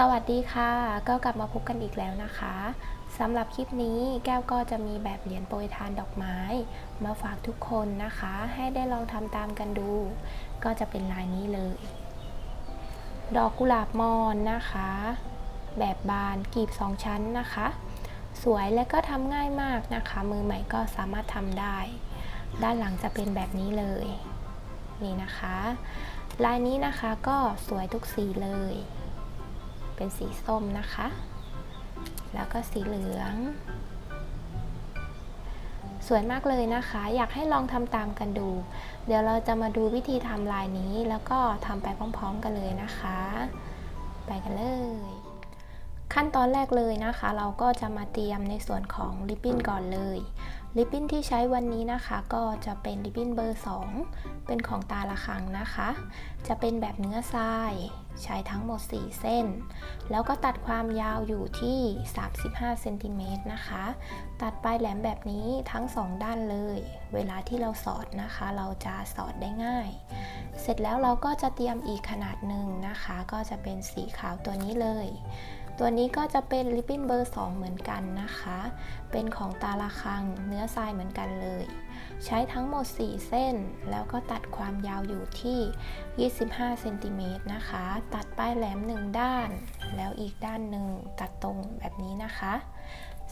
สวัสดีค่ะ ก็กลับมาพบกันอีกแล้วนะคะสำหรับคลิปนี้แก้วก็จะมีแบบเหรียญโปรยทานดอกไม้ มาฝากทุกคนนะคะ ให้ได้ลองทำตามกันดู ก็จะเป็นลายนี้เลย ดอกกุหลาบมอนนะคะ แบบบานกลีบสองชั้นนะคะ สวยและก็ทำง่ายมากนะคะ มือใหม่ก็สามารถทำได้ ด้านหลังจะเป็นแบบนี้เลย นี่นะคะ ลายนี้นะคะก็สวยทุกสีเลย เป็นสีส้มนะคะ แล้วก็สีเหลือง สวยมากเลยนะคะ อยากให้ลองทำตามกันดู เดี๋ยวเราจะมาดูวิธีทำลายนี้แล้วก็ทำไปพร้อม ๆ กันเลยนะคะ ไปกันเลยขั้นตอนแรกเลยนะคะ เราก็จะมาเตรียมในส่วนของริบบิ้นก่อนเลยริบบิ้นที่ใช้วันนี้นะคะ ก็จะเป็นริบบิ้นเบอร์ 2 เป็นของตาละคังนะคะ จะเป็นแบบเนื้อทราย ใช้ทั้งหมด 4 เส้น แล้วก็ตัดความยาวอยู่ที่ 35เซนติเมตรนะคะ ตัดปลายแหลมแบบนี้ทั้ง 2 ด้านเลย เวลาที่เราสอดนะคะ เราจะสอดได้ง่าย เสร็จแล้วเราก็จะเตรียมอีกขนาดหนึ่งนะคะ ก็จะเป็นสีขาวตัวนี้เลย ตัวนี้ก็จะเป็นลิปปิ้นเบอร์ 2 เหมือนกันนะคะ เป็นของตาละคังเนื้อทรายเหมือนกันเลย ใช้ทั้งหมด 4 เส้น แล้วก็ตัดความยาวอยู่ที่ 25เซนติเมตรนะคะ ตัดปลายแหลม 1 ด้าน แล้วอีกด้านหนึ่งตัดตรงแบบนี้นะคะ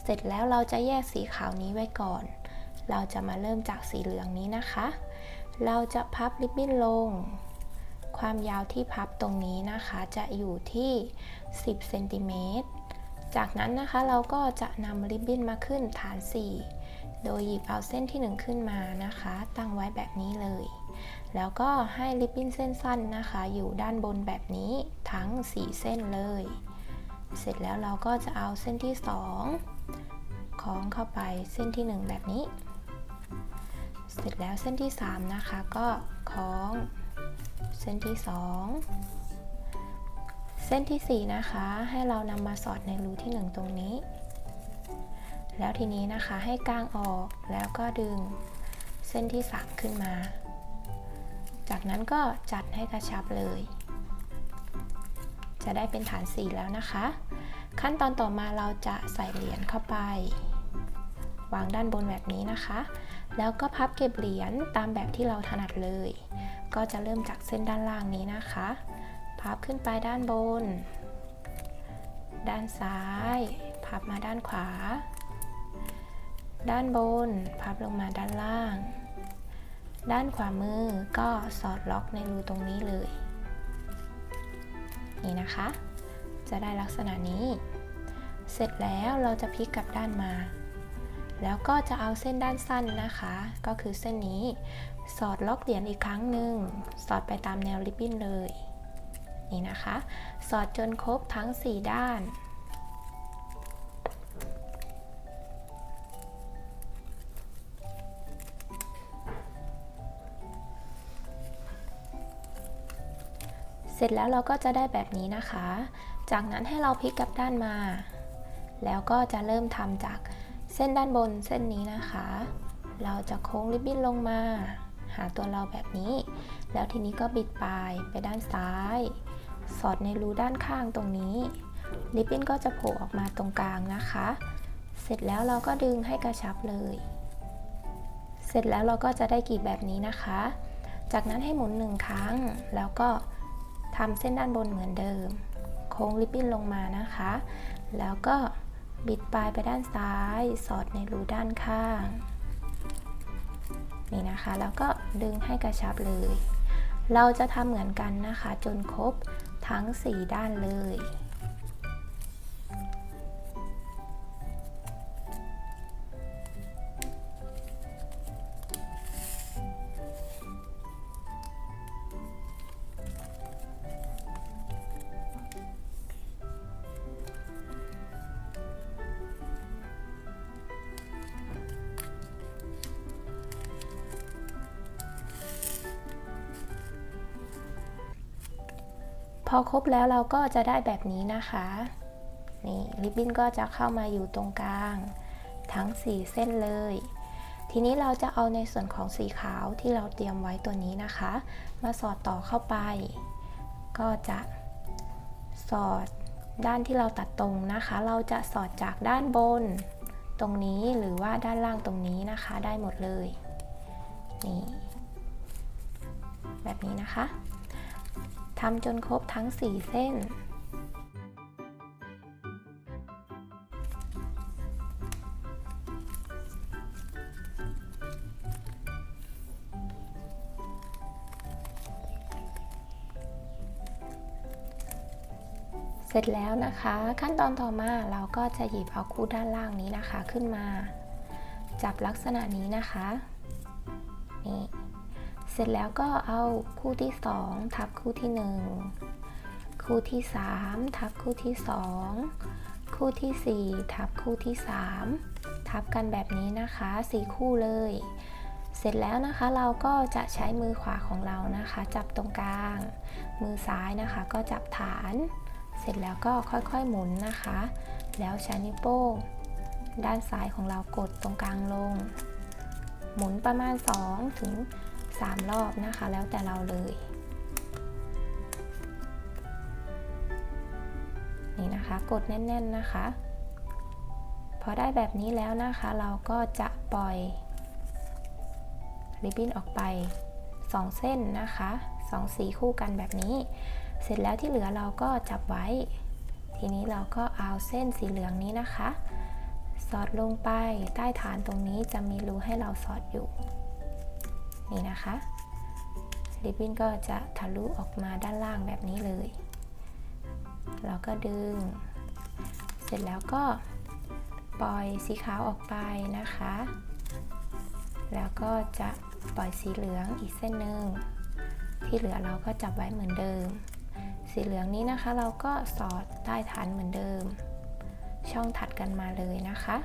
เสร็จแล้วเราจะแยกสีขาวนี้ไว้ก่อน เราจะมาเริ่มจากสีเหลืองนี้นะคะ เราจะพับริบบิ้นลง ความยาวที่พับตรงนี้นะคะจะอยู่ที่ 10เซนติเมตรจากนั้นนะคะเราก็จะนำริบบิ้นมาขึ้นฐาน 4 โดยหยิบเอาเส้นที่ 1 ขึ้นมานะคะ ตั้งไว้แบบนี้เลย แล้วก็ให้ริบบิ้นเส้นสั้นนะคะ อยู่ด้านบนแบบนี้ทั้ง 4 เส้นเลย เสร็จแล้วเราก็จะเอาเส้นที่ 2 คล้องเข้าไปเส้นที่ 1 แบบนี้ เสร็จแล้วเส้นที่ 3 นะคะก็คล้อง เส้นที่ 2 เส้นที่ 4 นะคะ ให้เรานำมาสอดในรูที่ 1 ตรงนี้ แล้วทีนี้นะคะให้กางออกแล้วก็ดึงเส้นที่ 3 ขึ้นมา จากนั้นก็จัดให้กระชับเลย จะได้เป็นฐาน4แล้วนะคะ ขั้นตอนต่อมาเราจะใส่เหรียญเข้าไป วางด้านบนแบบนี้นะคะ แล้วก็พับเก็บเหรียญตามแบบที่เราถนัดเลย ก็จะเริ่มจากเส้นด้านล่างนี้นะคะพับขึ้นไปด้านบน ด้านซ้าย พับมาด้านขวา ด้านบน พับลงมาด้านล่าง ด้านขวามือก็สอดล็อกในรูตรงนี้เลย นี่นะคะ จะได้ลักษณะนี้ เสร็จแล้วเราจะพลิกกลับด้านมา แล้วก็จะเอาเส้นด้านสั้นนะคะ ก็คือเส้นนี้สอดล็อกเหรียญอีกครั้งหนึ่งสอดไปตามแนวริบบิ้นเลย นี่นะคะ สอดจนครบทั้ง 4 ด้านเสร็จแล้วเราก็จะได้แบบนี้นะคะ จากนั้นให้เราพลิกกลับด้านมา แล้วก็จะเริ่มทำจาก เส้นด้านบนเส้นนี้นะคะ เราจะโค้งริบบิ้นลงมา หาตัวเราแบบนี้ แล้วทีนี้ก็บิดปลายไปด้านซ้าย สอดในรูด้านข้างตรงนี้ ริบบิ้นก็จะโผล่ออกมาตรงกลางนะคะ เสร็จแล้วเราก็ดึงให้กระชับเลย เสร็จแล้วเราก็จะได้กรีบแบบนี้นะคะ จากนั้นให้หมุนหนึ่งครั้ง แล้วก็ทำเส้นด้านบนเหมือนเดิม โค้งริบบิ้นลงมานะคะ แล้วก็ บิดปลายไปด้านซ้าย สอดในรูด้านข้าง นี่นะคะ แล้วก็ดึงให้กระชับเลย เราจะทำเหมือนกันนะคะ จนครบทั้ง 4 ด้านเลย อครบแล้วเราก็จะได้แบบนี้นะคะ นี่ริบบิ้นก็จะเข้ามาอยู่ตรงกลาง ทั้ง 4 เส้นเลย ทีนี้เราจะเอาในส่วนของสีขาวที่เราเตรียมไว้ตัวนี้นะคะ มาสอดต่อเข้าไป ก็จะสอดด้านที่เราตัดตรงนะคะ เราจะสอดจากด้านบน ตรงนี้หรือว่าด้านล่างตรงนี้นะคะได้หมดเลย นี่ แบบนี้นะคะ ทำจนครบทั้ง 4 เส้น เสร็จแล้วนะคะ ขั้นตอนต่อมาเราก็จะหยิบเอาคู่ด้านล่างนี้นะคะขึ้นมา จับลักษณะนี้นะคะ นี่ เสร็จแล้วก็เอาคู่ที่ 2 ทับคู่ที่ 1 คู่ที่ 3 ทับคู่ที่ 2 คู่ที่ 4 ทับคู่ที่ 3 ทับกันแบบนี้นะคะ 4 คู่เลย เสร็จแล้วนะคะเราก็จะใช้มือขวาของเรานะคะ จับตรงกลาง มือซ้ายนะคะก็จับฐาน เสร็จแล้วก็ค่อยๆหมุนนะคะ แล้วใช้นิ้วโป้งด้านซ้ายของเรากดตรงกลางลง หมุนประมาณ2ถึง 3 รอบนะคะ แล้วแต่เราเลย นี่นะคะกดแน่น ๆนะคะ พอได้แบบนี้แล้วนะคะเราก็จะปล่อยริบบิ้นออกไป 2 เส้นนะคะ2สีคู่กันแบบนี้ เสร็จแล้วที่เหลือเราก็จับไว้ ทีนี้เราก็เอาเส้นสีเหลืองนี้นะคะ สอดลงไปใต้ฐานตรงนี้จะมีรูให้เราสอดอยู่ นี่นะคะริบบิ้นก็จะทะลุออกมาด้านล่างแบบนี้เลย เราก็ดึง เสร็จแล้วก็ปล่อยสีขาวออกไปนะคะ แล้วก็จะปล่อยสีเหลืองอีกเส้นหนึ่ง ที่เหลือเราก็จับไว้เหมือนเดิม สีเหลืองนี้นะคะเราก็สอดใต้ฐานเหมือนเดิม ช่องถัดกันมาเลยนะคะ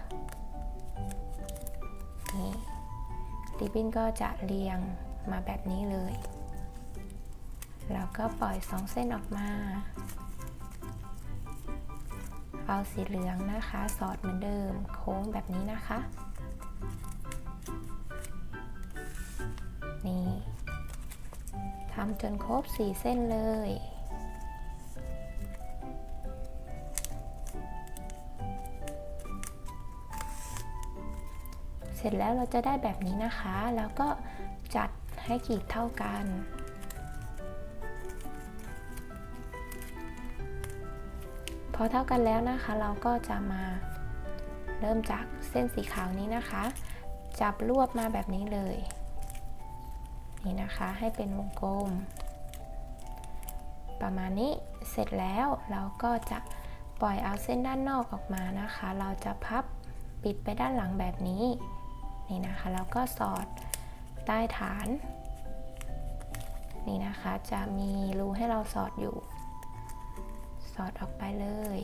ริบบิ้นก็จะเรียงมาแบบนี้เลย แล้วก็ปล่อยสองเส้นออกมา เอาสีเหลืองนะคะ สอดเหมือนเดิม โค้งแบบนี้นะคะ นี่ทำจนครบ4เส้นเลย เสร็จแล้วเราจะได้แบบนี้นะคะ แล้วก็จัดให้ขีดเท่ากัน พอเท่ากันแล้วนะคะ เราก็จะมาเริ่มจากเส้นสีขาวนี้นะคะ จับรวบมาแบบนี้เลย นี่นะคะให้เป็นวงกลม ประมาณนี้เสร็จแล้วเราก็จะปล่อยเอาเส้นด้านนอกออกมานะคะ เราจะพับปิดไปด้านหลังแบบนี้ นี่นะคะแล้วก็สอดใต้ฐาน นี่นะคะจะมีรูให้เราสอดอยู่ สอดออกไปเลย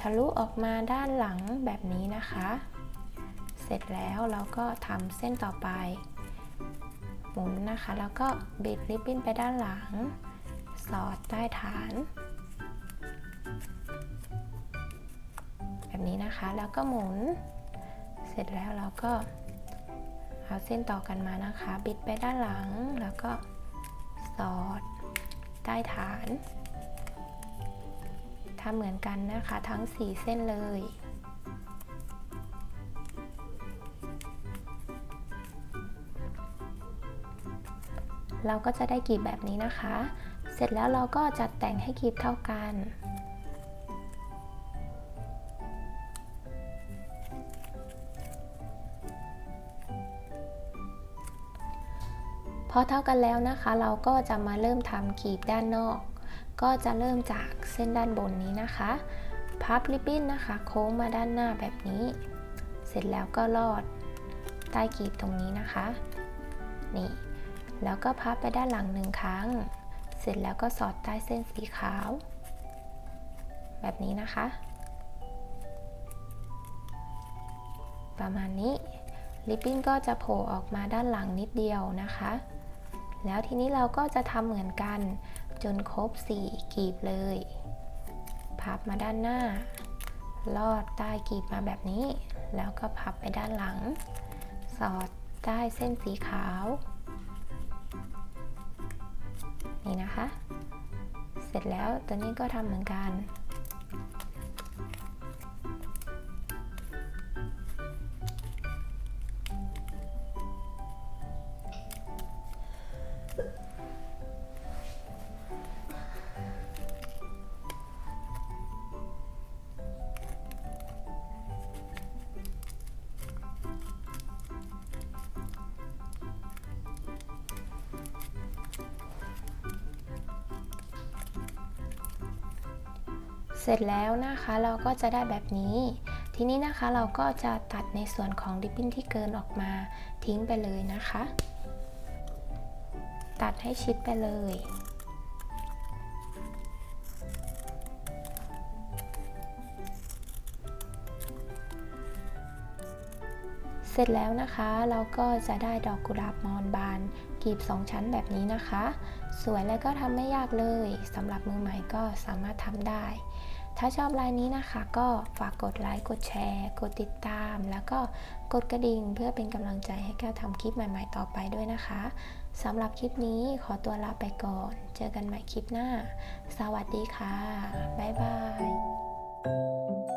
ทะลุออกมาด้านหลังแบบนี้นะคะ เสร็จแล้วเราก็ทำเส้นต่อไป หมุนนะคะ แล้วก็บิดริบบิ้นไปด้านหลัง สอดใต้ฐาน แบบนี้นะคะแล้วก็หมุน เสร็จแล้วเราก็ เอาเส้นต่อกันมานะคะ บิดไปด้านหลังแล้วก็สอดใต้ฐานทำเหมือนกันนะคะทั้ง 4 เส้นเลย เราก็จะได้กลีบแบบนี้นะคะ เสร็จแล้วเราก็จัดแต่งให้กลีบเท่ากัน พอเท่ากันแล้วนะคะ เราก็จะมาเริ่มทำกีบด้านนอก ก็จะเริ่มจากเส้นด้านบนนี้นะคะ พับริบบิ้นนะคะ โค้งมาด้านหน้าแบบนี้ เสร็จแล้วก็ลอดใต้กีบตรงนี้นะคะ นี่ แล้วก็พับไปด้านหลังหนึ่งครั้ง เสร็จแล้วก็สอดใต้เส้นสีขาว แบบนี้นะคะ ประมาณนี้ ริบบิ้นก็จะโผล่ออกมาด้านหลังนิดเดียวนะคะ แล้วทีนี้เราก็จะทำเหมือนกัน จนครบ 4 กีบเลย พับมาด้านหน้า ลอดใต้กีบมาแบบนี้ แล้วก็พับไปด้านหลัง สอดใต้เส้นสีขาว นี่นะคะ เสร็จแล้วตัวนี้ก็ทำเหมือนกัน เสร็จแล้วนะคะเราก็จะได้แบบนี้ ทีนี้นะคะเราก็จะตัดในส่วนของริบบิ้นที่เกินออกมาทิ้งไปเลยนะคะ ตัดให้ชิดไปเลยเสร็จแล้วนะคะเราก็จะได้ดอกกุหลาบมอนบานกลีบ2 ชั้นแบบนี้นะคะ สวยและก็ทำไม่ยากเลยสำหรับมือใหม่ก็สามารถทำได้ ถ้าชอบลายนี้นะคะ ก็ฝากกดไลค์กดแชร์ กดติดตาม แล้วก็กดกระดิ่งเพื่อเป็นกำลังใจให้แก้วทำคลิปใหม่ๆต่อไปด้วยนะคะสำหรับคลิปนี้ขอตัวลาไปก่อน เจอกันใหม่คลิปหน้า สวัสดีค่ะ บ๊ายบาย